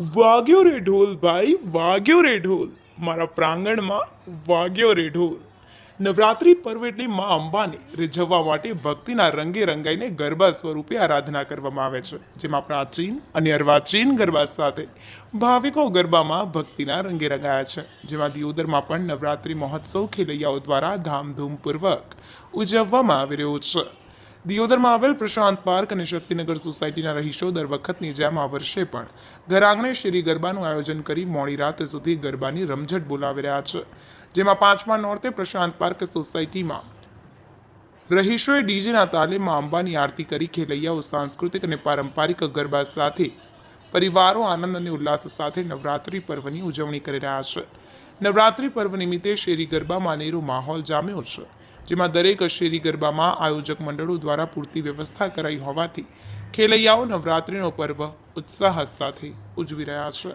વાગ્યો રે ઢોલ ભાઈ, વાગ્યો રે ઢોલ. મારા પ્રાંગણમાં વાગ્યો રે ઢોલ. નવરાત્રિ પર્વ એટલે મા અંબાને. રીઝવવા માટે ભક્તિના રંગે રંગાઈને ગરબા સ્વરૂપે આરાધના કરવામાં આવે છે. જેમાં પ્રાચીન અને અર્વાચીન ગરબા સાથે ભાવિકો ગરબામાં ભક્તિના રંગે રંગાયા છે. જેમાં દિયોદરમાં પણ નવરાત્રિ મહોત્સવ ખેલૈયાઓ દ્વારા ધામધૂમપૂર્વક ઉજવવામાં આવી રહ્યો છે. દિયોદરમાં આવેલ પ્રશાંત પાર્ક અને શક્તિનગર સોસાયટીના રહીશો દર વખતની જેમ આ વર્ષે પણ ઘર આંગણે શેરી ગરબાનું આયોજન કરી મોડી રાત સુધી ગરબાની રમઝટ બોલાવી રહ્યા છે. જેમાં પાંચમા નોરતે પ્રશાંત પાર્ક સોસાયટીમાં રહીશોએ ડીજેના તાલે માં અંબાની આરતી કરી ખેલૈયાઓ સાંસ્કૃતિક અને પારંપરિક ગરબા સાથે, પરિવારો આનંદ અને ઉલ્લાસ સાથે નવરાત્રિ પર્વની ઉજવણી કરી રહ્યા છે. નવરાત્રિ પર્વ નિમિત્તે શેરી ગરબામાં અનેરો માહોલ જામ્યો છે. જેમાં દરેક શેરી ગરબામાં આયોજક મંડળો દ્વારા પૂરતી વ્યવસ્થા કરાઈ હોવાથી ખેલૈયાઓ નવરાત્રિનો પર્વ ઉત્સાહ સાથે ઉજવી રહ્યા છે.